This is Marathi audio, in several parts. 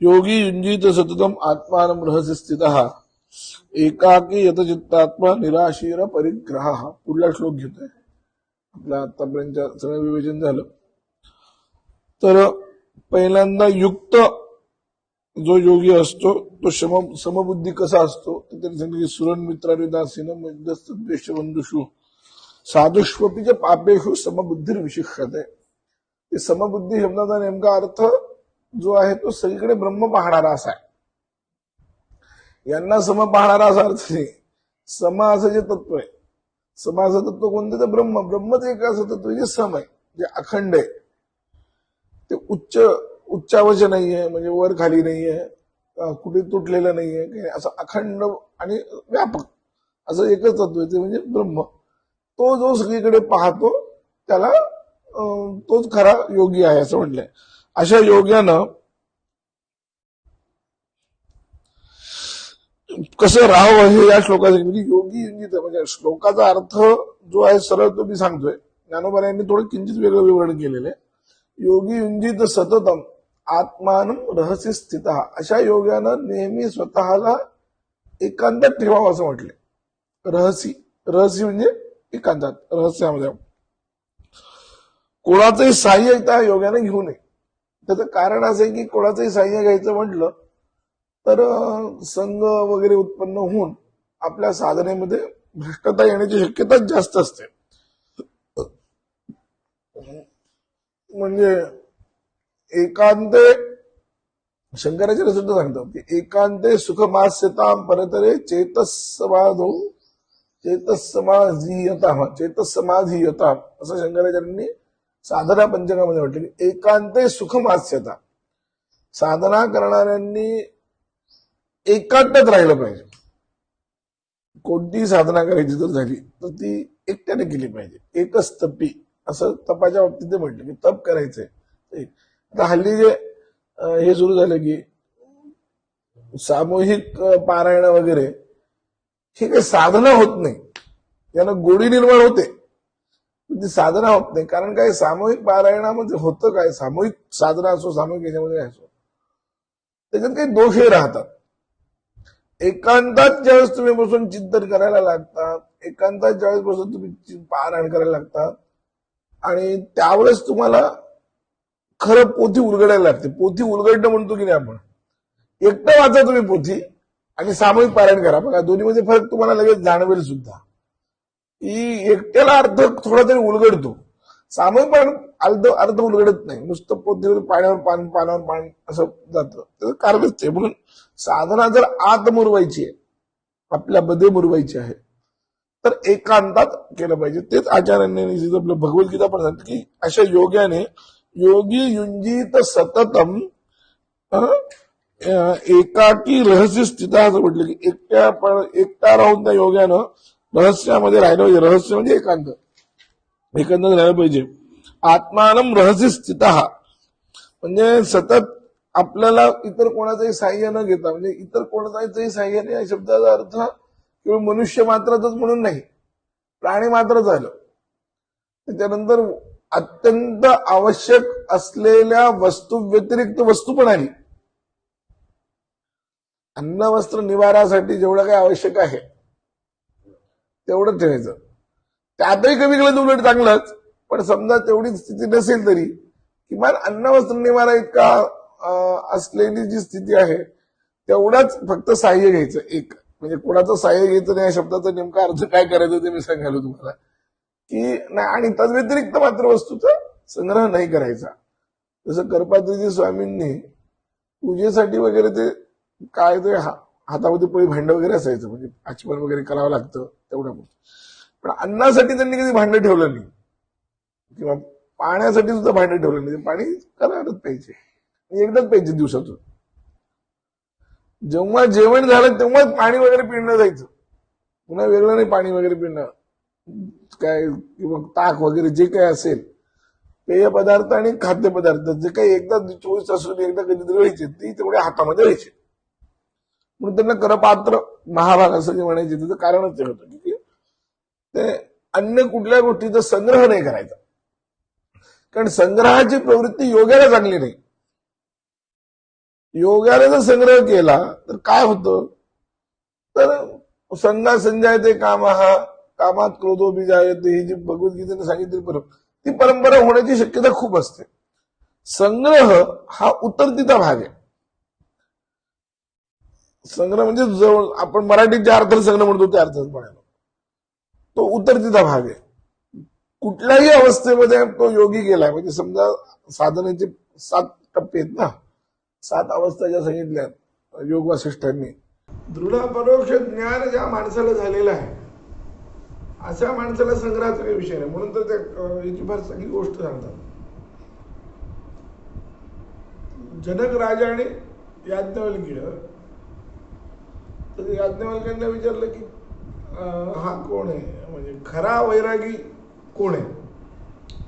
योगी युंजीत सततम आत्मानं रहस्य स्थित। एकाकी यतचित्तात्मा निराशीर परिग्रह। पुढला श्लोक घेतोय. आपल्या आतापर्यंत सगळं विवेचन झालं. तर पहिल्यांदा युक्त जो योगी असतो तो शम समबुद्धी कसा असतो तर त्यांनी सांगितलं सुरण मित्रारिदासीन मध्यस्थ द्वेष बंधुषु पापेषु समबुद्धी विशिष्यते ते समबुद्धी शब्दाचा नेमका अर्थ जो आहे तो सगळीकडे ब्रह्म पाहणारा असा आहे. यांना सम पाहणारा असा अर्थ नाही. सम जे तत्व आहे. सम तत्व कोणतं? तर ब्रह्म. ब्रह्मच एक असं तत्व जे सम आहे जे अखंड आहे. ते उच्च उच्चावच नाहीये म्हणजे वर खाली नाहीये कुठे तुटलेलं नाहीये काही असं अखंड आणि व्यापक असं एकच तत्व आहे ते म्हणजे ब्रह्म. तो जो सगळीकडे पाहतो त्याला तोच खरा योगी आहे असं म्हटलंय अशा योग्यानं कसं राहावं हे या श्लोकाचे म्हणजे योगी इंगित म्हणजे श्लोकाचा अर्थ जो आहे सरळ तो मी सांगतोय. ज्ञानोबा यांनी थोडं किंचित वेगळं विवरण केलेलं आहे. योगी युंजित सततम आत्मान रहस्य स्थित. अशा योग्यानं नेहमी स्वतःला एकांतात ठेवावं असं म्हटलंय. रहसी रहस्य म्हणजे एकांतात रहस्यामध्ये. कोणाचंही साह्य त्या योग्याने घेऊ नये. त्याचं कारण असं आहे की कोणाचंही साह्य घ्यायचं म्हटलं तर संघ वगैरे उत्पन्न होऊन आपल्या साधनेमध्ये भ्रष्टता येण्याची शक्यता जास्त असते. म्हणजे एकांते शंकराचार्य सुद्धा सांगतात की एकांते सुखमास्यता परतरे चेतसमाधो चेतसमाधीयता चेतसमाधीयता असं शंकराचार्यांनी साधना पंचकामध्ये म्हटलं की एकांते सुखमास्यता. साधना करणाऱ्यांनी एकांतात राहिलं पाहिजे. कोणतीही साधना करायची जर झाली तर ती एकट्याने केली पाहिजे. एकच तपी असं तपाच्या बाबतीत ते म्हटलं की तप करायचंय. आता हल्ली जे हे सुरू झालं की सामूहिक पारायण वगैरे हे काही साधना होत नाही. यानं गोडी निर्माण होते. ती साधना होत नाही. कारण काय सामूहिक पारायणामध्ये होतं काय? सामूहिक साधना असो सामूहिक याच्यामध्ये असो. त्याच्यात काही दोषही राहतात. एकांतात ज्यावेळेस तुम्ही बसून चिंतन करायला लागतात एकांतात ज्यावेळेस बसून तुम्ही पारायण करायला लागतात आणि त्यावेळेस तुम्हाला खरं पोथी उलगडायला लागते. पोथी उलगडणं म्हणतो की नाही आपण? एकटं वाचा तुम्ही पोथी आणि सामूहिक पारायण करा. बघा दोन्हीमध्ये फरक तुम्हाला लगेच जाणवेल सुद्धा. की एकट्याला अर्थ थोडा तरी उलगडतो सामूहिक पण अर्ध अर्ध उलगडत नाही नुसतं पोथीवर पाण्यावर पान पानावर पान असं जातं त्याचं कारणच ते म्हणून साधना जर आत मुरवायची आहे आपल्यामध्ये मुरवायची आहे तर एकांतात केलं पाहिजे तेच आचार्यांनी आपलं भगवद्गीता पण सांगते की अशा योग्याने योगी युंजीत सततम एकाकी रहस्य स्थित असं म्हटलं की एकट्या पण एकटा राहून त्या योग्यानं रहस्यामध्ये राहिलं पाहिजे म्हणजे रहस्य म्हणजे एकांत. एकांत राहिलं पाहिजे. आत्मानम रहस्य स्थित म्हणजे सतत आपल्याला इतर कोणाचंही साह्य न घेता म्हणजे इतर कोणाचाही साह्य नाही या शब्दाचा अर्थ केवळ मनुष्य मात्रातच म्हणून नाही प्राणी मात्र झालं. त्याच्यानंतर अत्यंत आवश्यक असलेल्या वस्तू व्यतिरिक्त वस्तू पण आली अन्न वस्त्र निवारासाठी जेवढं काही आवश्यक आहे तेवढं ठेवायचं. त्यातही कमी केलं उलट चांगलंच. पण समजा तेवढी स्थिती नसेल तरी किमान अन्न वस्त्र निवारा इतका असलेली जी स्थिती आहे तेवढाच फक्त साह्य घ्यायचं एक. म्हणजे कोणाचं सहाय्य घ्यायचं नाही या शब्दाचा नेमका अर्थ काय करायचं ते मी सांगायलो तुम्हाला. की नाही आणि तद व्यतिरिक्त मात्र वस्तूचा संग्रह नाही करायचा. जसं करपात्रीजी स्वामींनी पूजेसाठी वगैरे ते काय ते हा- हातामध्ये पोळी भांड वगैरे असायचं म्हणजे आचमन वगैरे करावं लागतं. तेवढं पण अन्नासाठी त्यांनी कधी भांड ठेवलं नाही. किंवा पाण्यासाठी सुद्धा भांड ठेवलं नाही. ते पाणी करायलाच पाहिजे एकदाच पाहिजे दिवसातून. जेव्हा जेवण झालं तेव्हाच पाणी वगैरे पिणं जायचं. पुन्हा वेगळं नाही पाणी वगैरे पिणं. काय किंवा ताक वगैरे जे काही असेल पेय पदार्थ आणि खाद्यपदार्थ जे काही एकदा चोवीस तासून एकदा कधीतरी व्हायचे ती तेवढ्या हातामध्ये व्हायचे. म्हणून त्यांना करपात्र महाभाग असं जे म्हणायचे त्याचं कारणच ते होतं. की ते अन्य कुठल्या गोष्टीचा संग्रह नाही करायचा. कारण संग्रहाची प्रवृत्ती योग्याला चांगली नाही. योगाने जर संग्रह केला तर काय होतं? तर संघा संजायते काम हा कामात क्रोधो बिजायते ही जी भगवद्गीतेने सांगितली परंपरा ती परंपरा होण्याची शक्यता खूप असते. संग्रह हा उतरतीचा भाग आहे. संग्रह म्हणजे जवळ आपण मराठीत ज्या अर्थाने संग्रह म्हणतो त्या अर्थ म्हणायला तो उतरतीचा भाग आहे. कुठल्याही अवस्थेमध्ये तो योगी गेलाय. म्हणजे समजा साधनेचे सात टप्पे आहेत ना. सात अवस्था ज्या सांगितल्या योग वासिष्ठांनी. दृढ परोक्ष ज्ञान ज्या माणसाला झालेलं आहे अशा माणसाला संग्रहाचा काही विषय नाही. म्हणून तर त्या याची फार सगळी गोष्ट सांगतात. जनक राजाने याज्ञवल्क्य तर याज्ञवल्क्यांना विचारलं की हा कोण आहे? म्हणजे खरा वैरागी कोण आहे?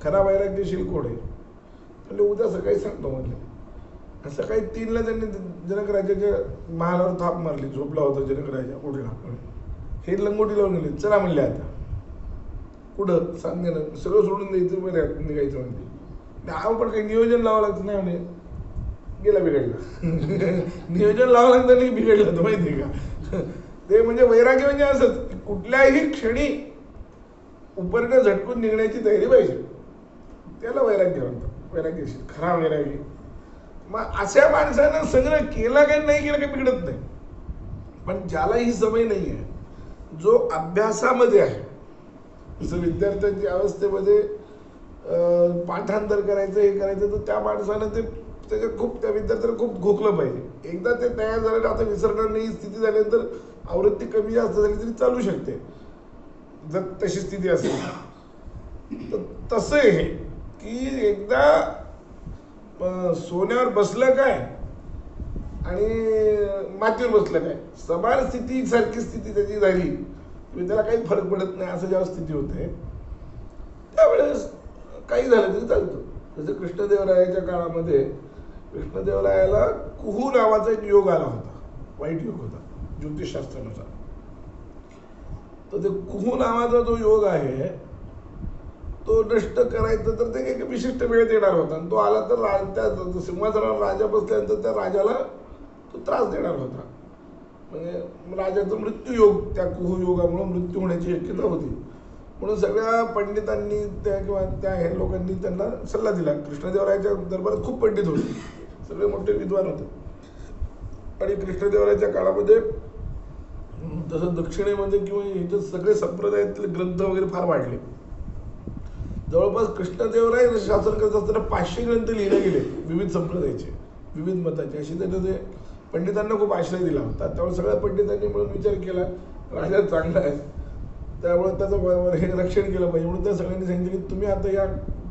खरा वैराग्यशील कोण आहे? म्हणजे उद्या सकाळी सांगतो म्हटलं सकाळी तीनला त्यांनी जनक राजाच्या महालावर थाप मारली झोपला होता जनक राजा उठला हे लंगोटी लावून गेले चला म्हणले आता. कुठं? सांगे सगळं सोडून द्यायचं बरं निघायचं म्हणते. हा पण काही नियोजन लावावं लागतं नाही म्हणे. गेला बिघडला. नियोजन लावावं लागतं नाही बिघडलं होतं माहिती का? ते म्हणजे वैराग्य म्हणजे असंच की कुठल्याही क्षणी उपरनं झटकून निघण्याची तयारी पाहिजे. त्याला वैराग्य म्हणतात. वैराग्यशील खरा वैराग्य. मग अशा माणसानं सगळं केलं काही नाही केलं काही बिघडत नाही. पण ज्याला ही सवय नाही आहे जो अभ्यासामध्ये आहे जसं विद्यार्थ्यांच्या अवस्थेमध्ये पाठांतर करायचं हे करायचं तर त्या माणसानं ते त्याच्यात खूप त्या विद्यार्थ्याला खूप घोकलं पाहिजे. एकदा ते तयार झालं आता विसरणार नाही ही स्थिती झाल्यानंतर आवृत्ती कमी जास्त झाली तरी चालू शकते. जर तशी स्थिती असेल. तर तसं आहे हे की एकदा सोन्यावर बसलं काय आणि मातीवर बसलं काय समान स्थिती सारखी स्थिती त्याची झाली त्याला काही फरक पडत नाही असं ज्यावेळेस स्थिती होते त्यावेळेस काही झालं तरी चालतं. जसं कृष्णदेवरायाच्या काळामध्ये कृष्णदेवरायाला कुहू नावाचा एक योग आला होता. वाईट योग होता ज्योतिषशास्त्रानुसार. तर ते कुहू नावाचा जो योग आहे तो नष्ट करायचा तर ते एक विशिष्ट वेळेत येणार होता. आणि तो आला तर त्या सिंहासनावर राजा बसल्यानंतर त्या राजाला तो त्रास देणार होता. म्हणजे राजाचा मृत्यू योग त्या कुहू योगामुळे मृत्यू होण्याची शक्यता होती. म्हणून सगळ्या पंडितांनी त्या किंवा त्या हे लोकांनी त्यांना सल्ला दिला. कृष्णदेवरायाच्या दरबारात खूप पंडित होते. सगळे मोठे विद्वान होते. आणि कृष्णदेवराच्या काळामध्ये तसं दक्षिणेमध्ये म्हणजे किंवा इथे सगळे संप्रदायातले ग्रंथ वगैरे फार वाढले. जवळपास कृष्णदेवराय शासन करत असताना पाचशे ग्रंथ लिहिले गेले विविध संप्रदायाचे विविध मताचे. अशी त्याने ते पंडितांना खूप आश्रय दिला होता. त्यामुळे सगळ्या पंडितांनी मिळून विचार केला राजा चांगला आहे. त्यामुळे त्याचं हे रक्षण केलं पाहिजे. म्हणून त्या सगळ्यांनी सांगितलं की तुम्ही आता या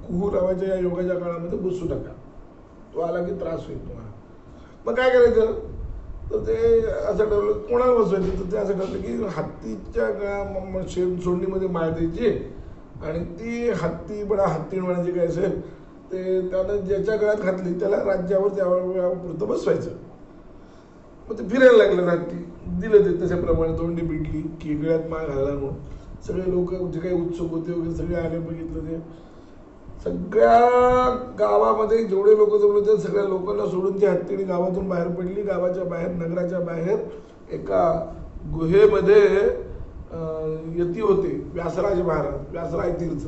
कुहू नावाच्या या योगाच्या काळामध्ये बसू नका. तो आला की त्रास होईल तुम्हाला. मग काय करायचं? तर ते असं ठरवलं कोणाला बसवायचं? तर ते असं ठरलं की हत्तीच्या गळा म- शेण सोडणीमध्ये माळ द्यायची आणि ती हत्ती बडा हत्ती म्हणायची काय असेल ते त्यानं ज्याच्या गळ्यात घातली त्याला राज्यावर त्यापुरतं बसवायचं. मग ते फिरायला लागलं हत्ती दिलं ते तशाप्रमाणे तोंडी पिटली की गळ्यात माळ घालला म्हणून. सगळे लोक जे काही उत्सुक होते वगैरे सगळे आले बघितलं ते. सगळ्या गावामध्ये जेवढे लोक जमले होते सगळ्या लोकांना सोडून ती हत्तीने गावातून बाहेर पडली गावाच्या बाहेर नगराच्या बाहेर एका गुहेमध्ये यती होते व्यासराज महाराज व्यासराज तीर्थ.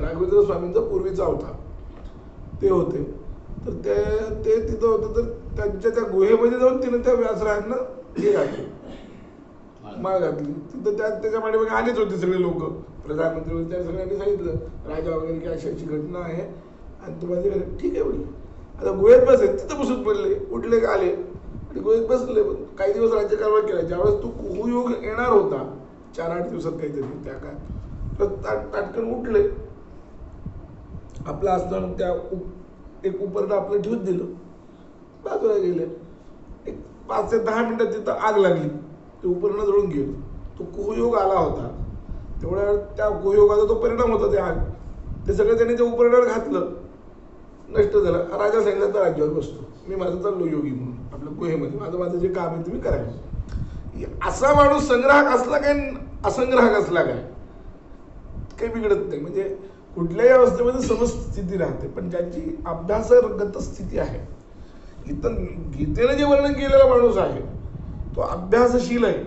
राघवेंद्र स्वामींचा पूर्वीचा होता ते होते. तर ते ते तिथं होते तर त्यांच्या त्या गुहेमध्ये जाऊन तिने त्या व्यासरायांना हे घातली माळ घातली तिथं त्या त्याच्या पाठीमागे आलेच होते सगळे लोक. प्रधानमंत्री त्या सगळ्यांनी सांगितलं राजा वगैरे की अशी अशी घटना आहे. आणि तुम्हाला ठीक आहे म्हणजे आता गोव्यात बसले तिथं बसून पडले उठले का आले? आणि गोव्यात बसले पण काही दिवस राज्यकारभार केला. ज्यावेळेस तो कुहुयोग येणार होता चार आठ दिवसात काहीतरी त्या काय तर ताट- ताटकन उठले. आपलं असताना त्या उप- एक उपरनं आपलं ठेवून दिलं. बाजूला गेले. एक पाच ते दहा मिनटात तिथं आग लागली. ते उपरणं जळून गेलो. तो कुहयोग आला होता. तेवढ्या त्या कुहयोगाचा तो परिणाम होता त्या ते सगळं त्याने ते उपरणावर घातलं. नष्ट झालं. राजा सांगितलं तर राज्यावर बसतो. मी माझं चाललो योगी म्हणून आपल्या गुहेमध्ये. माझं माझं जे काम आहे ते मी करायचं. असा माणूस संग्राहक असला काय असंग्राहक असला काय? काही बिघडत नाही. म्हणजे कुठल्याही अवस्थेमध्ये समस्थिती राहते. पण ज्याची अभ्यासगत स्थिती आहे इथं गीतेनं जे वर्णन केलेला माणूस आहे तो अभ्यासशील आहे.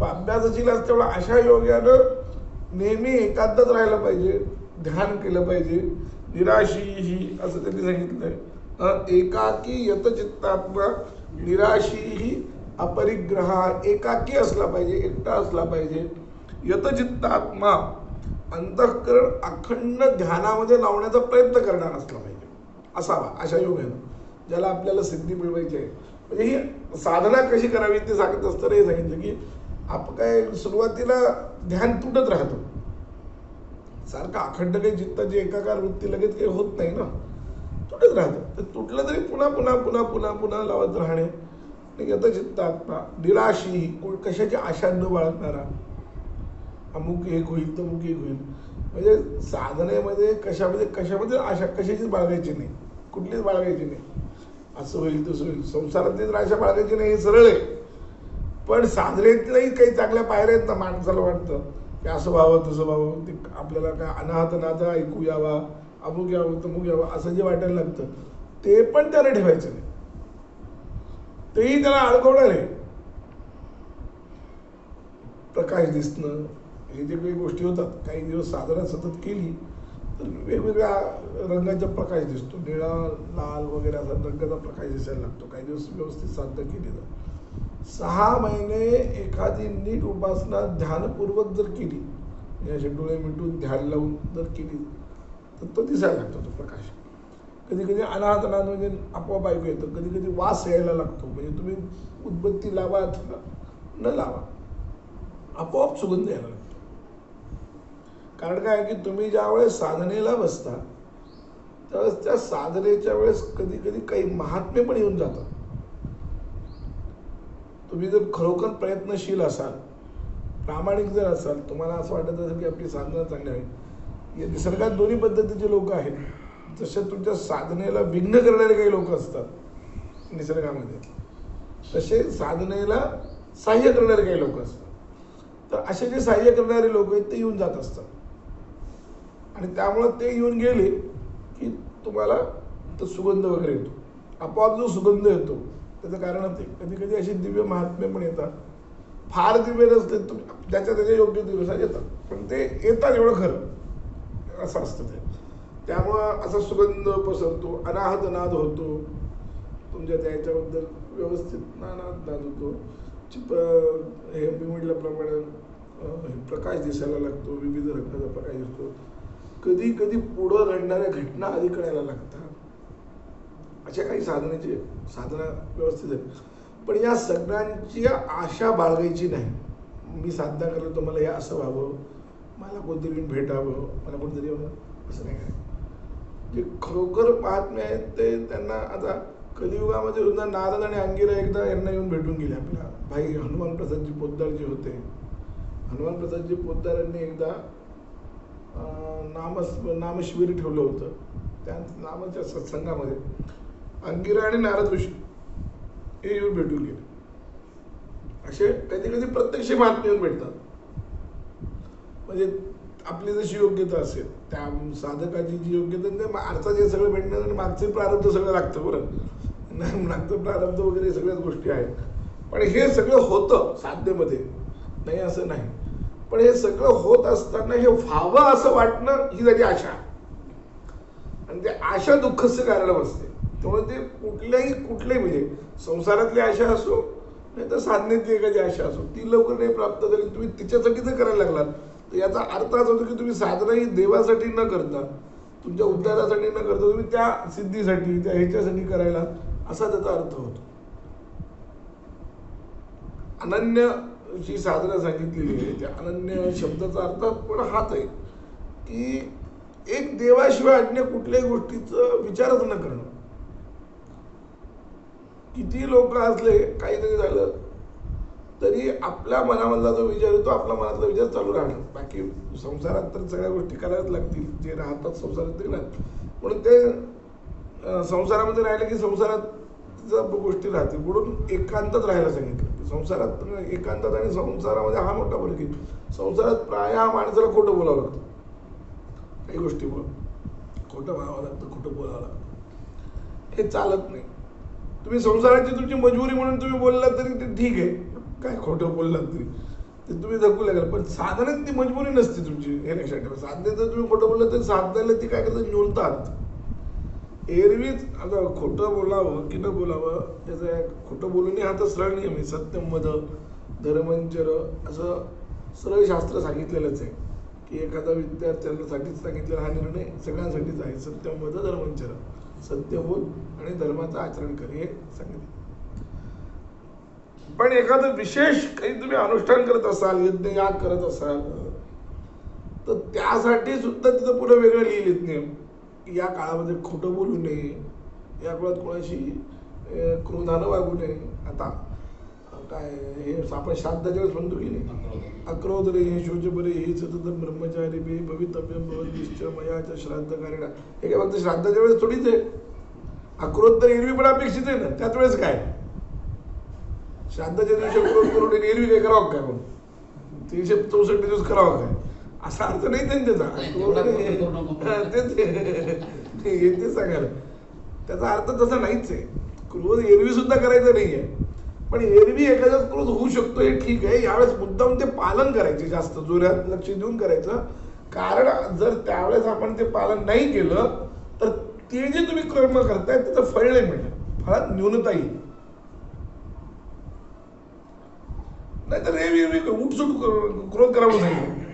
तो अभ्यासशील असल्यामुळे अशा योग्यानं नेहमी एकांतच राहिलं पाहिजे ध्यान केलं पाहिजे. निराशी ही असं त्यांनी सांगितलंय. एकाकी यतचित्तात्मा निराशी ही अपरिग्रहा एकाकी असला पाहिजे एकटा असला पाहिजे. यतचित्तात्मा अंतःकरण अखंड ध्यानामध्ये लावण्याचा प्रयत्न करणार असला पाहिजे. असावा अशा योगानं ज्याला आपल्याला सिद्धी मिळवायची आहे. म्हणजे ही साधना कशी करावी ते सांगत असताना हे सांगितलं की आपण काय सुरुवातीला ध्यान तुटत राहतो. सारखं अखंड काही चित्ताची एकाकार वृत्ती लगेच काही होत नाही ना. तुटत राहतं. तर तुटलं तरी पुन्हा पुन्हा पुन्हा पुन्हा पुन्हा लावत राहणे. आता यत चित्त आत्मा निराशी कोण कशाची आशा न बाळगणारा. अमुक एक होईल तमुक एक होईल. म्हणजे साधनेमध्ये कशामध्ये कशामध्ये आशा कशाचीच बाळगायची नाही. कुठलीच बाळगायची नाही. असं होईल तसं होईल. संसारातील राशा बाळगायची नाही हे सरळ आहे. पण साजरेतलंही काही चांगल्या पायऱ्या आहेत ना माणसाला वाटतं. की असं व्हावं तसं व्हावं. ते आपल्याला काय अनाहत नाथ ऐकू यावा अमुक यावं तमुक यावं असं जे वाटायला लागतं ते पण त्याला ठेवायचं नाही. तेही त्याला अडकवणार आहे. प्रकाश दिसणं हे जे काही गोष्टी होतात काही दिवस साधना सतत केली तर वेगवेगळ्या रंगाचा प्रकाश दिसतो. निळा लाल वगैरे असा रंगाचा प्रकाश दिसायला लागतो. काही दिवस व्यवस्थित साध्य केली तर सहा महिने एखादी नीट उपासना ध्यानपूर्वक जर केली म्हणजे असे डोळे मिटून ध्यान लावून जर केली तर तो दिसायला लागतो तो प्रकाश. कधी कधी अनाहत अनाहत म्हणजे आपोआप ऐकू येतं. कधी कधी वास यायला लागतो. म्हणजे तुम्ही उदबत्ती लावा अथवा न लावा आपोआप सुगंध यायला लागतो. कारण काय आहे की तुम्ही ज्या वेळेस साधनेला बसता त्यावेळेस त्या साधनेच्या वेळेस कधी कधी काही महात्मे पण येऊन जातात तुम्ही जर खरोखर प्रयत्नशील असाल प्रामाणिक जर असाल तुम्हाला असं वाटत असेल की आपली साधना चांगली आहे. या निसर्गात दोन्ही पद्धतीचे लोक आहेत. जसे तुमच्या साधनेला विघ्न करणारे काही लोक असतात निसर्गामध्ये तसे साधनेला सहाय्य करणारे काही लोक असतात. तर असे जे सहाय्य करणारे लोक आहेत ते येऊन जात असतात. आणि त्यामुळं ते येऊन गेले की तुम्हाला तो सुगंध वगैरे येतो. आपोआप जो सुगंध येतो त्याचं कारण ते कधी कधी अशी दिव्य महात्मे पण येतात. फार दिव्य नसते तुम्ही त्याच्या त्याच्या योग्य दिवसात येतात. पण ते येतात एवढं खरं. असं असतं ते. त्यामुळं असा सुगंध पसरतो अनाहत नाद होतो. तुमच्या त्याच्याबद्दल व्यवस्थित नानाद नाद होतो. चिप हे मी म्हटल्याप्रमाणे हे प्रकाश दिसायला लागतो विविध रंगाचा प्रकाश दिसतो. कधी कधी पुढं घडणाऱ्या घटना आधी कळायला लागतात. अशा काही साधनेचे साधना व्यवस्थित आहेत. पण या सगळ्यांची आशा बाळगायची नाही. मी साधना करतो तर मला हे असं व्हावं मला कोणतरी भेटावं मला कोणतरी असं नाही काय जे खरोखर महात्मे आहेत ते त्यांना आता कलियुगामध्ये सुद्धा नारद आणि अंगिरा एकदा यांना येऊन भेटून गेले आपल्या. भाई हनुमान प्रसादजी पोद्दार जे होते. हनुमान प्रसादजी पोद्दारांनी एकदा नामस नामशिबिर ठेवलं होतं. त्या नामाच्या सत्संगामध्ये अंगिरा आणि नारद ऋषी हे येऊन भेटून गेले. असे कधी कधी प्रत्यक्ष महात्मे येऊन भेटतात. म्हणजे आपली जशी योग्यता असेल त्या साधकाची जी योग्यता अर्थात हे सगळं भेटणं आणि मागचे प्रारब्ध सगळं लागतं बरं. नाही मागचं प्रारब्ध वगैरे सगळ्याच गोष्टी आहेत. पण हे सगळं होतं साध्यमध्ये नाही असं नाही. पण हे सगळं होत असताना हे व्हावं असं वाटणं ही त्याची आशा. आणि ते आशा दुःखच कारण असते. त्यामुळे ते कुठल्याही कुठले म्हणजे संसारातली आशा असो नाही तर साधनेतली एखादी आशा असो ती लवकर नाही प्राप्त झाली. तुम्ही तिच्यासाठी जर करायला लागलात? तर याचा अर्थ असा होतो की तुम्ही साधना ही देवासाठी न करता तुमच्या उद्धारासाठी न करता तुम्ही त्या सिद्धीसाठी त्या ह्याच्यासाठी करायला असा त्याचा अर्थ होतो. अनन्य जी साधना सांगितलेली आहे त्या अनन्य शब्दाचा अर्थ पण हाच आहे की एक देवाशिवाय अन्य कुठल्याही गोष्टीचं विचारच न करणं. किती लोक असले काहीतरी झालं तरी आपल्या मनामधला जो विचार येतो आपल्या मनातला विचार चालू राहणार बाकी संसारात तर सगळ्या गोष्टी कराव्याच लागतील जे राहतात संसारात ते म्हणून ते संसारामध्ये राहिले की संसारात गोष्टी राहतील. म्हणून एकांतच राहायला सांगितलं. संसारात एकांतात आणि संसारामध्ये हा मोठा फरक आहे. संसारात प्राय हा माणसाला खोटं बोलावं लागतं. काही गोष्टी खोटं म्हणावं लागतं खोटं बोलावं लागतं. हे चालत नाही. तुम्ही संसाराची तुमची मजबुरी म्हणून तुम्ही बोललात तरी ते ठीक आहे. काय खोटं बोललात तरी. ते तुम्ही जगू लागेल. पण साधनात ती मजबुरी नसते तुमची हे लक्षात ठेवा. साधने जर तुम्ही खोटं बोललं तर साधनाला ती काय करतात? निवडतात एरवीच आता खोटं बोलावं की न बोलावं त्याचं खोटं बोलून हा तर सरळ नियम आहे. सत्यम मध धर्मंचर असं सरळ शास्त्र सांगितलेलंच आहे. की एखादा विद्यार्थ्यांसाठीच सांगितलेला हा निर्णय सगळ्यांसाठीच आहे. सत्यम मध धर्मंचर सत्य बोल आणि धर्माचं आचरण कर हे सांगितलं. पण एखादं विशेष काही तुम्ही अनुष्ठान करत असाल यज्ञ याग करत असाल तर त्यासाठी सुद्धा तिथं पुढे वेगळं लिहिलेत नियम. या काळामध्ये खोटं बोलू नये. या काळात कोणाशी क्रोधानं वागू नये. आता काय हे आपण श्राद्धाच्या वेळेस म्हणतो की नाही? अक्रोध रे हे शोच बरे हे सतत ब्रह्मचारी बे भवितव्यम भवद्विश्च मयाच्या श्राद्ध कारणा. हे काय फक्त श्राद्धाच्या वेळेस थोडीच आहे? अक्रोध तर एरवी पण अपेक्षित आहे ना? त्याच वेळेस काय श्राद्धाच्या दिवशी अक्रोध करून एरवी काय करावं काय म्हणून तीनशे चौसष्ट दिवस करावं काय? असा अर्थ नाही त्यांनी त्याचा नाही, नाही. तेच आहे. सांगायला. त्याचा अर्थ तसा नाहीच आहे. क्रोध एरवी सुद्धा करायचं नाहीये पण एरवी एखाद्या क्रोध होऊ शकतो हे ठीक आहे. यावेळेस मुद्दाम ते पालन करायचे जास्त. जोरात लक्ष देऊन करायचं. कारण जर त्यावेळेस आपण ते पालन नाही केलं तर ते जे तुम्ही कर्म करताय त्याचं फळ नाही मिळणार. फळात न्यूनता येईल. नाहीतर एरवी एरवी उठसूट कर- क्रोध करावं नाही.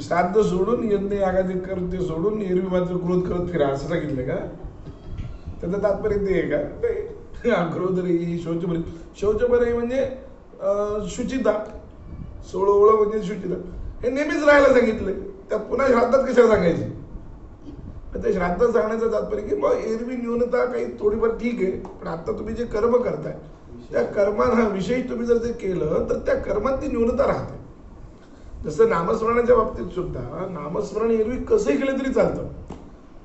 श्राद्ध सोडून यज्ञ यागादी करून ते सोडून एरवी मात्र क्रोध करत फिरा असं सांगितलं का? त्याचं तात्पर्य ते आहे का? नाही. क्रोध रे ही शौच म्हणजे शुचिता. सोळोवळं म्हणजे शुचिता. हे नेहमीच राहायला सांगितलंय. त्यात पुन्हा श्राद्धात कशाला सांगायची? ते श्राद्धात सांगण्याचं तात्पर्य की मग एरवी न्यूनता काही थोडीफार ठीक आहे पण आता तुम्ही जे कर्म करताय त्या कर्मात हा तुम्ही जर ते केलं तर त्या कर्मात ती न्यूनता राहते. जसं नामस्मरणाच्या बाबतीत सुद्धा नामस्मरण एरवी कसंही केलं तरी चालतं.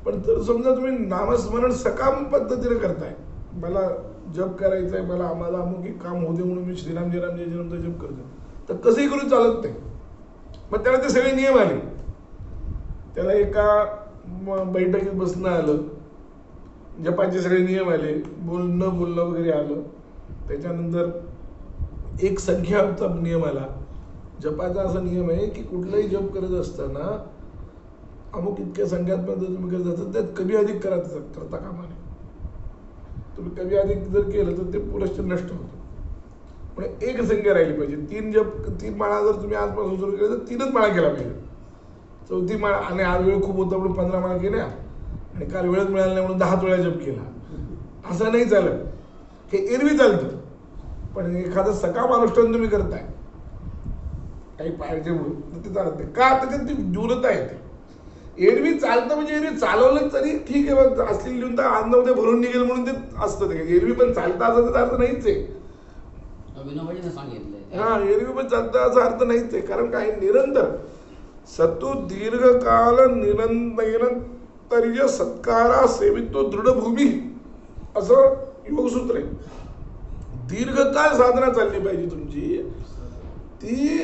पण जर समजा तुम्ही नामस्मरण सकाम पद्धतीने करताय. मला जप करायचं आहे मला आम्हाला अमुक एक काम होऊ दे म्हणून मी श्रीराम जयराम जय जय जप करतो तर कसंही करून चालत नाही. मग त्याला ते सगळे नियम आले. त्याला एका बैठकीत बसणं आलं. जपाचे सगळे नियम आले. बोलणं बोलणं वगैरे आलं. त्याच्यानंतर एक संख्याचा नियम आला. जपाचा असा नियम आहे की कुठलाही जप करत असताना अमुक इतक्या संख्यात तुम्ही करत असतात त्यात कमी अधिक करा करता कामा नये. तुम्ही कमी अधिक जर केलं तर ते पुरश्च नष्ट होतं. पण एक संख्या राहिली पाहिजे. तीन जप तीन माळा जर तुम्ही आजपासून सुरू केलं तर तीनच माळा केला पाहिजे. चौथी माळा आणि आज वेळ खूप होता म्हणून पंधरा माळा केल्या. आणि काल वेळच मिळाला नाही म्हणून दहाच वेळा जप केला. असं नाही चालत. हे एरवी चालतं. पण एखादं सकाम अनुष्ठान तुम्ही करताय. काही पाहिजे म्हणून. तर ते चालत नाही का त्याच्यात ती न्यूनता येते एरवी चालतं म्हणजे एरवी चालवलं तरी ठीक आहे बघ असलेली न्यूनता अन्नामध्ये भरून निघेल म्हणून ते असतं ते. एरवी पण चालतं असं त्याचा अर्थ नाहीच आहे. हा एरवी पण चालतं असा अर्थ नाहीच आहे. कारण काय? निरंतर. सतू दीर्घकाल निरंतर सत्कारा सेवितो दृढभूमी. असं योगसूत्र आहे. दीर्घकाळ साधना चालली पाहिजे तुमची. ती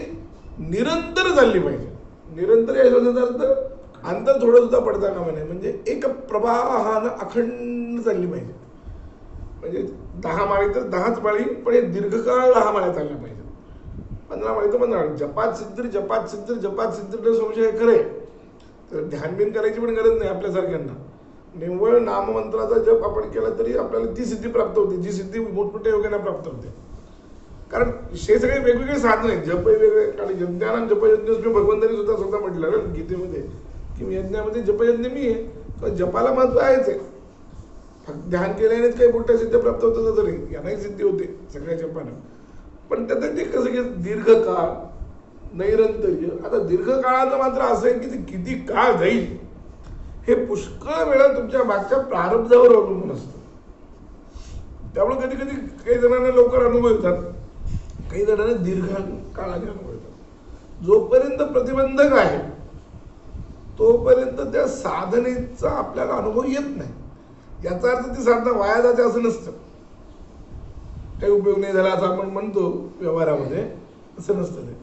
निरंतर चालली पाहिजे. निरंतर या शब्दाचा अर्थ अंतर थोडं सुद्धा पडता कामा नये. म्हणजे एक प्रवाहानं अखंड चालली पाहिजे. म्हणजे दहा माळी तर दहाच माळी पण हे दीर्घकाळ दहा माळ्या चालल्या पाहिजे पंधरा माळी तर पंधरा माळी. जपात सिद्धी जपात सिद्ध जपात सिद्धी संशय खरे. तर ध्यान बिन करायची पण गरज नाही आपल्यासारख्यांना. निव्वळ नाममंत्राचा जप आपण केला तरी आपल्याला ती सिद्धी प्राप्त होते. जी सिद्धी मोठमोठ्या योगांना प्राप्त होते. कारण हे सगळे वेगवेगळे साधन आहेत. जप वेगळे आणि यज्ञानाम जपयज्ञ मी भगवंतांनी सुद्धा स्वतः म्हटलं ना गीतेमध्ये की यज्ञामध्ये जपयज्ञ मी आहे. तर जपाला महत्त्व आहेच आहे. फक्त ध्यान केल्यानेच काही मोठ्या सिद्धी प्राप्त होतं तरी नाही यांनाही सिद्धी होते सगळ्या जपानं. पण त्यात ते कसं की दीर्घकाळ नैरंतर्य आता दीर्घकाळाचं मात्र असं आहे की ते किती काळ जाईल हे पुष्कळ वेळा तुमच्या मागच्या प्रारब्धावर अवलंबून असतं. त्यामुळे कधी कधी काही जणांना लवकर अनुभव येतात. काही जणांना दीर्घ काळा अनुभव येतात जोपर्यंत प्रतिबंधक आहे तोपर्यंत त्या साधनेचा आपल्याला अनुभव येत नाही. याचा अर्थ ती साधना वाया जाते असं नसतं. काही उपयोग नाही झाला असं आपण म्हणतो व्यवहारामध्ये असं नसतं ते.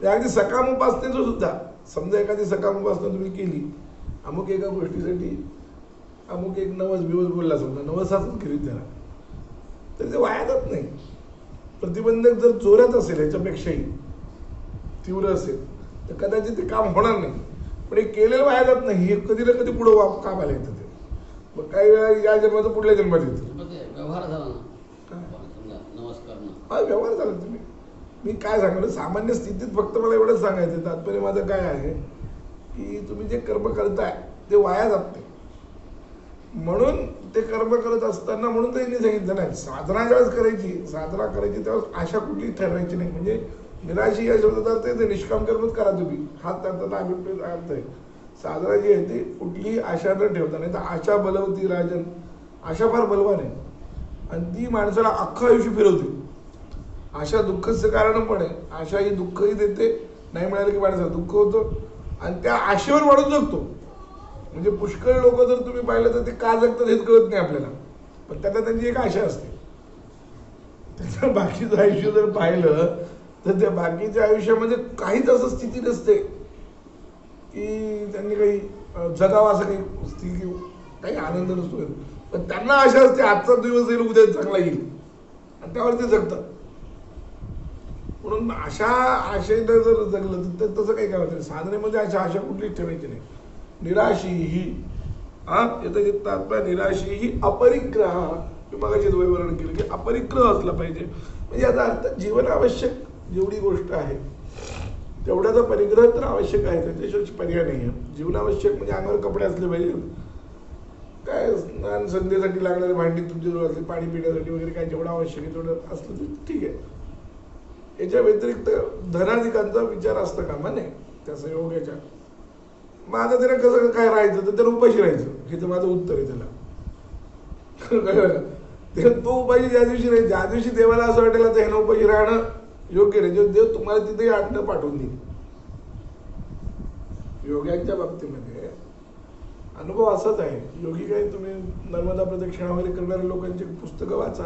ते अगदी सकाम उपासनेचं सुद्धा समजा एखादी सकाम उपासना तुम्ही केली अमुक एका गोष्टीसाठी अमुक एक नवस बिवस बोलला समजा नवसाच करीत त्याला तर ते वाया जात नाही. प्रतिबंधक जर जोरात असेल याच्यापेक्षाही तीव्र असेल तर कदाचित ते काम होणार नाही. पण हे केलेलं वाया जात नाही हे कधी ना कधी पुढं वा- कामाला येतं ते. मग काही वेळा या जन्माचं पुढल्या जन्मात येतं. व्यवहार झाला हा व्यवहार झाला तुम्ही. मी काय सांगतो सामान्य स्थितीत फक्त मला एवढंच सांगायचं तात्पर्य माझं काय आहे की तुम्ही जे कर्म करताय ते वाया जात नाही. म्हणून ते कर्म करत असताना म्हणून त्यांनी सांगितलं नाही. साधना ज्यावेळेस करायची साधना करायची त्यावेळेस आशा कुठली ठरवायची नाही. म्हणजे निराशी या शब्दाचा अर्थ आहे ते निष्काम कर्मच करा तुम्ही. हा त्यांचा अभिप्राय अर्थ आहे साधना जी आहे ती कुठलीही आशा न ठेवता नाही तर आशा बलवती राजन आशा फार बलवान आहे. आणि ती माणसाला अख्खं आयुष्य फिरवते. आशा दुःखच कारण पण आहे. आशा ही दुःखही देते. नाही मिळालं की माणसाला दुःख होतं. आणि त्या आशेवर वाढून जगतो. म्हणजे पुष्कळ लोक जर तुम्ही पाहिलं तर ते का जगतात हेच कळत नाही आपल्याला. पण त्यांना त्यांची एक आशा असते. त्याचं बाकीचं आयुष्य जर पाहिलं तर त्या बाकीच्या आयुष्यामध्ये काहीच असं स्थिती नसते. की त्यांनी काही अं, जगावं असं काही स्थिती काही आनंद नसतो. पण त्यांना आशा असते आजचा दिवस येईल उद्या चांगला येईल. आणि त्यावर ते जगतात. म्हणून अशा आशेनं जर जगलं तर तसं काही काय होतं साधनेमध्ये अशा आशा कुठलीच ठेवायची नाही. निराशी ही. हा? याचं जे तात्पर्य निराशी ही अपरिग्रह. मी मगाशी वर्णन केलं की अपरिग्रह असला पाहिजे. म्हणजे याचा अर्थ जीवन आवश्यक जेवढी गोष्ट आहे तेवढ्याचा परिग्रह तर आवश्यक आहे. त्याच्याशिवाय पर्याय नाही आहे जीवनावश्यक म्हणजे अंगावर कपडे असले पाहिजे. काय स्नान संध्येसाठी लागणारी भांडी तुमच्याजवळ असली पाणी पिण्यासाठी वगैरे काय जेवढं आवश्यक आहे तेवढं असलं तर ठीक आहे. याच्या व्यतिरिक्त धनाधिकांचा विचार असता कामा नये त्या संयोगाच्या मग आता त्याला कसं काय राहायचं तर त्याला उपाशी राहायचं. हे तर माझं उत्तर आहे त्याला. तो उपाशी ज्या दिवशी राहायचं ज्या दिवशी देवाला असं वाटेल तर ह्यानं उपाशी राहणं योग्य नाही. देव तुम्हाला तिथे आणणं पाठवून देईल. योग्यांच्या बाबतीमध्ये अनुभव असाच आहे. योगी काय तुम्ही नर्मदा प्रदक्षिणा वगैरे करणाऱ्या लोकांची पुस्तकं वाचा.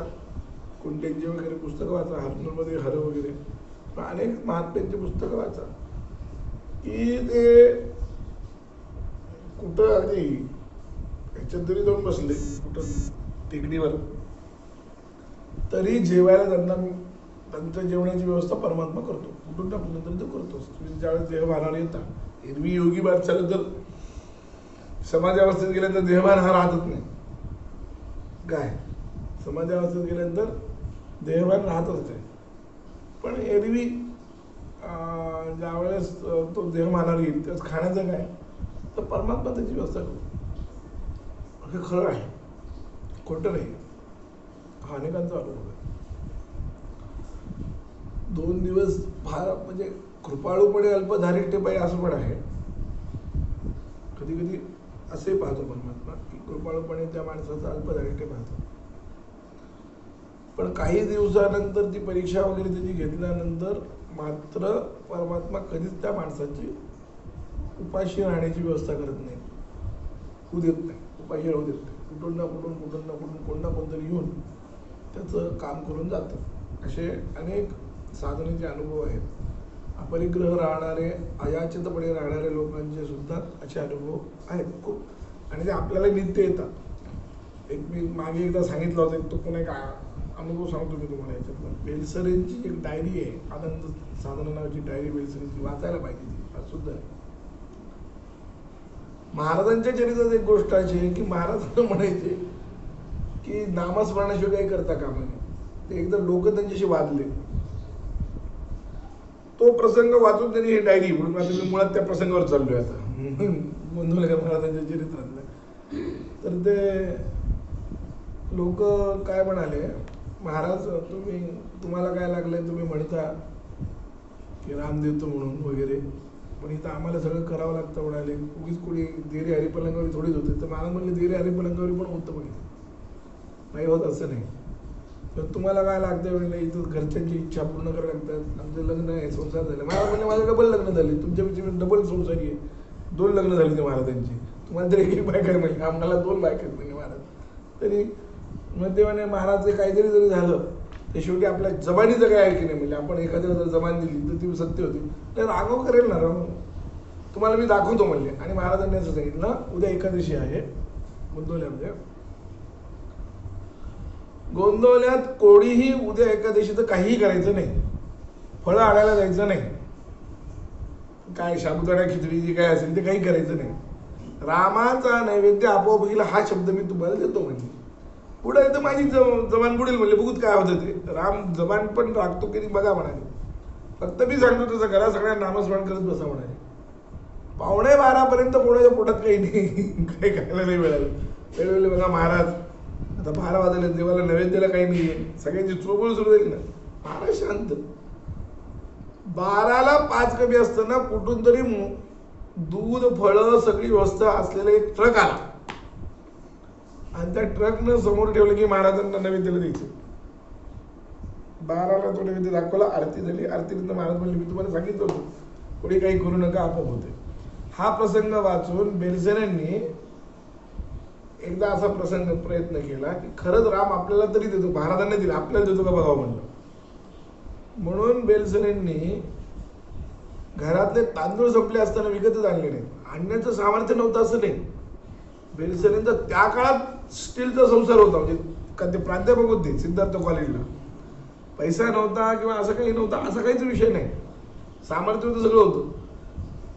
कुंटेंची वगैरे पुस्तकं वाचा हरनूरमध्ये हर वगैरे. पण अनेक महात्म्यांची पुस्तकं वाचा. की ते कुठं अगदी ह्याच्यात जरी जाऊन बसले कुठं टेकडीवर. तरी जेवायला त्यांना त्यांच्या जेवणाची व्यवस्था परमात्मा करतो. कुठून टाकलं तरी तो करतोच तुम्ही ज्यावेळेस देहभानाला येता एरवी योगी बादशाला तर समाजावस्थेत गेल्यानंतर देहभान हा राहतच नाही. काय? समाजावस्थेत गेल्यानंतर देहभान राहतच नाही. पण एरवी ज्यावेळेस तो तो देहमानाला येईल त्याच खाण्याचं काय? तर परमात्मा त्याची व्यवस्था करू हे खरं आहे. खोटं नाही. हा अनेकांचा अनुभव आहे दोन दिवस फार म्हणजे कृपाळूपणे अल्पधारिष्ट्य पाहिजे असं पण आहे. कधी कधी असे पाहतो परमात्मा की कृपाळूपणे त्या माणसाचं अल्पधारिष्ट्य पाहतो. पण काही दिवसानंतर ती परीक्षा वगैरे त्याची घेतल्यानंतर मात्र परमात्मा कधीच त्या माणसाची उपाशी राहण्याची व्यवस्था करत नाही. होऊ देत नाही. उपाशी राहू देत नाही. कुठून ना कुठून कुठून ना कुठून कोण ना कोणतरी येऊन त्याचं काम करून जातं. असे अनेक साधनेचे अनुभव आहेत. अपरिग्रह राहणारे अयाचितपणे राहणाऱ्या लोकांचे सुद्धा असे अनुभव आहेत खूप. आणि ते आपल्याला नित्य येतात. एक मी मागे एकदा सांगितलं होतं एक तो पण एक अनुभव सांगतो मी तुम्हाला याच्यातला. बेलसरेंची एक डायरी आहे. आनंद साधना नावाची डायरी बेलसरेंची वाचायला पाहिजे ती. आज सुद्धा. महाराजांच्या चरित्रात एक गोष्ट अशी आहे की महाराज म्हणायचे की नामस्मरणाशिवाय काही करता कामा नये. ते एकदा लोक त्यांच्याशी वादले. तो प्रसंग वाचून त्यांनी हे डायरी म्हणून आता मी मुळात त्या प्रसंगावर चाललोय आता. म्हणून महाराजांच्या चरित्रातलं. तर ते लोक काय म्हणाले महाराज तुम्ही तुम्हाला काय लागलंय? तुम्ही म्हणता की राम देतो म्हणून वगैरे. पण इथं आम्हाला सगळं करावं लागतं म्हणाले. उगीच कोणी देरी हरिपलंगावरी थोडीच होते. तर मला म्हणले देरी हरिपलंगावरी पण होतं पण नाही होत असं नाही. तर तुम्हाला काय लागतं म्हणजे इथं घरच्यांची इच्छा पूर्ण करावी लागतात. आमचं लग्न आहे संसार झाले. मला म्हणजे माझं डबल लग्न झाले. तुमच्यापेक्षा डबल संसारी आहे. दोन लग्न झाली ते महाराजांची. तुम्हाला तरी एक बायका आहे म्हणजे आम्हाला दोन बायका आहेत म्हणजे महाराज. तरी मग ते म्हणे महाराज काहीतरी जरी झालं ते शेवटी आपल्या जबानीचं काय आहे की नाही? म्हणजे आपण एखाद्याला जर जबान दिली तर ती सत्य होती. तर राघव करेल ना राम तुम्हाला मी दाखवतो म्हणले. आणि महाराजांनी असं सांगितलं उद्या एकादशी आहे गोंदवल्यामध्ये. गोंदवल्यात कोणीही उद्या एकादशीचं काहीही करायचं नाही. फळं आणायला जायचं नाही. काय साबुदाणा खिचडी जी काय असेल ते काही करायचं नाही. रामाचा नैवेद्य आपोआप हा शब्द मी तुम्हाला देतो म्हणजे पुढं तर माझी ज- जबान बुडेल म्हणले बघूत काय होतं ते. राम जबान पण राखतो की नाही बघा म्हणाले. फक्त मी सांगतो तसं करा सगळ्या नामस्मरण करत बसा म्हणाले. पावणे बारापर्यंत कोणाच्या पोटात काही नाही. काही खायला नाही मिळालं. वेळोवेळी बघा महाराज आता बारा वाजले देवाला नैवेद्याला काही नाही आहे सगळ्यांची चोबळ सुरू झाली ना. महाराज शांत. बाराला पाच कमी असताना कुठून तरी दूध फळं सगळी व्यवस्था असलेला एक ट्रक आला. आणि त्या ट्रकनं समोर ठेवलं की महाराजांना नैवेद्याला द्यायचं. बाराला तो नैवेद्य दाखवला आरती झाली. आरतीनंतर महाराज म्हणले मी तुम्हाला सांगितलं होतं कोणी काही करू नका आपोआप होते हा प्रसंग वाचून बेलसेनांनी एकदा असा प्रसंग प्रयत्न केला की खरंच राम आपल्याला तरी देतो महाराजांना दिला आपल्याला देतो का बघावं हो म्हणलं. म्हणून बेलसेनेंनी घरातले तांदूळ संपले असताना विकतच आणले नाही आणण्याचं सामर्थ्य नव्हतं असं नाही. बेलसेनेंचा त्या काळात स्टीलचा संसार होता म्हणजे का ते प्राध्यापक होते सिद्धार्थ कॉलेजला पैसा नव्हता किंवा असं काही नव्हता असा काहीच विषय नाही. सामर्थ्य होतं सगळं होतं.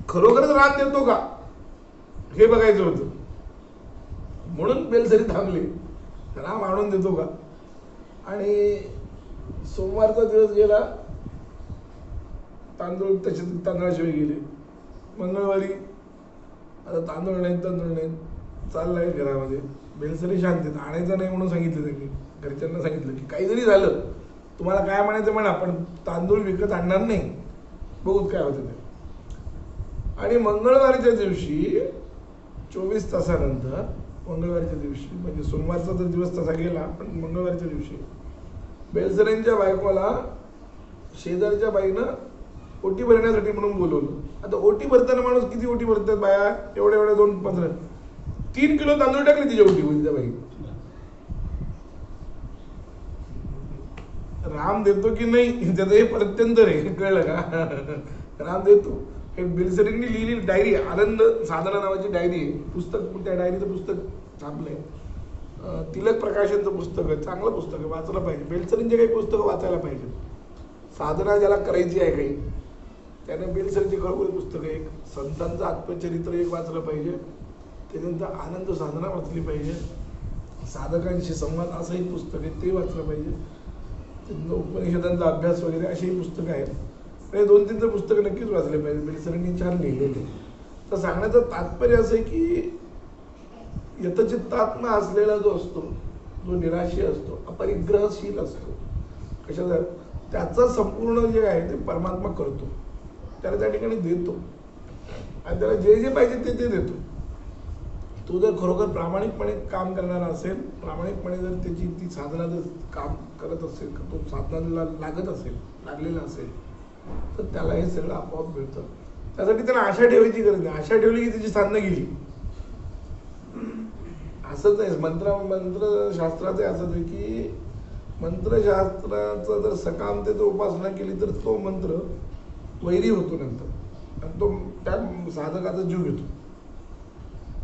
खरोखरच राग देतो का? हे बघायचं होतं. म्हणून बेलसरी थांबली राम आणून देतो का? आणि सोमवारचा दिवस गेला तांदूळ तसे तांदळाशिवाय गेले. मंगळवारी आता तांदूळ नाहीत तांदूळ नाहीत चाललाय घरामध्ये. बेलसरी शांतीत आणायचं नाही म्हणून सांगितलं त्यांनी. घरच्यांना सांगितलं की काही जरी झालं. तुम्हाला काय म्हणायचं म्हणा पण तांदूळ विकत आणणार नाही. बघूत काय होतं ते. आणि मंगळवारच्या दिवशी चोवीस तासानंतर मंगळवारच्या दिवशी म्हणजे सोमवारचा तर दिवस तसा गेला पण मंगळवारच्या दिवशी बेलसरेंच्या बायकोला शेजारच्या बाईनं ओटी भरण्यासाठी म्हणून बोलवलं. आता ओटी भरताना माणूस किती ओटी भरतात बाया? एवढ्या एवढ्या दोन पंधरा. तीन किलो तांदूळ टाकले तिच्या उठी म्हणजे त्या बाई. राम देतो की नाही त्याचं हे प्रत्यंतर आहे कळलं का? राम देतो. हे बिलसरींनी लिहिलेली डायरी आनंद साधना नावाची डायरी आहे. पुस्तक त्या डायरीचं पुस्तक छापलंय तिलक प्रकाशनचं पुस्तक आहे. चांगलं पुस्तक आहे. वाचलं पाहिजे. बेलसरींचे काही पुस्तकं वाचायला पाहिजे साधना ज्याला करायची आहे काही त्याने बेलसरींची खळबळी पुस्तक एक. संतांचं आत्मचरित्र एक वाचलं पाहिजे. त्याच्यानंतर आनंद साधना वाचली पाहिजे. साधकांशी संवाद असंही पुस्तक आहे ते वाचलं पाहिजे. उपनिषदांचा अभ्यास वगैरे असेही पुस्तकं आहेत. हे दोन तीन तर पुस्तकं नक्कीच वाचले पाहिजे. म्हणजे बेलसरांनी छान लिहिलेले. तर सांगण्याचं तात्पर्य असं आहे की यथचित्तात्मा असलेला जो असतो जो निराशी असतो अपरिग्रहशील असतो. कशाचा त्याचं संपूर्ण जे आहे ते परमात्मा करतो. त्याला त्या ठिकाणी देतो. आणि त्याला जे जे पाहिजे ते ते देतो. तो जर खरोखर प्रामाणिकपणे काम करणारा असेल प्रामाणिकपणे जर त्याची ती साधना जर काम करत असेल तो साधनाला लागत असेल लागलेला असेल तर त्याला हे सगळं आपोआप मिळतं. त्यासाठी त्याला आशा ठेवायची गरज नाही. आशा ठेवली की त्याची साधना गेली. असंच आहे. मंत्र मंत्रशास्त्राचं असंच आहे की मंत्रशास्त्राचं जर सकामतेचं उपासना केली तर तो मंत्र वैरी होतो नंतर. आणि तो त्या साधकाचा जीव घेतो.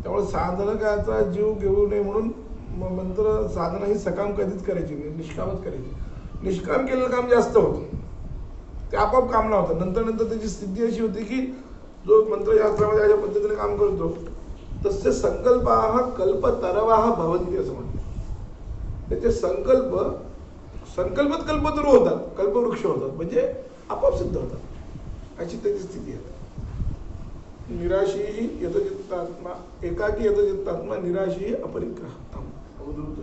त्यामुळे साधकाचा जीव घेऊ नये म्हणून मंत्र साधना ही सकाम कधीच करायची नाही निष्कामच करायची. निष्काम केलेलं काम जास्त होतं. ते आपोआप काम नव्हतं नंतर नंतर त्याची स्थिती अशी होती की जो मंत्रशास्त्रामध्ये अशा पद्धतीने काम करतो तसे संकल्प हा कल्प तरवाह भवंती असं म्हणतात. त्याचे संकल्प संकल्पत कल्पतरू होतात कल्पवृक्ष होतात म्हणजे आपोआप सिद्ध होतात. अशी त्याची स्थिती आहे. निराशी यथचित्तात्मा एकाकी यथचित्तात्मा निराशी अपरिग्रहात्मा अवधूत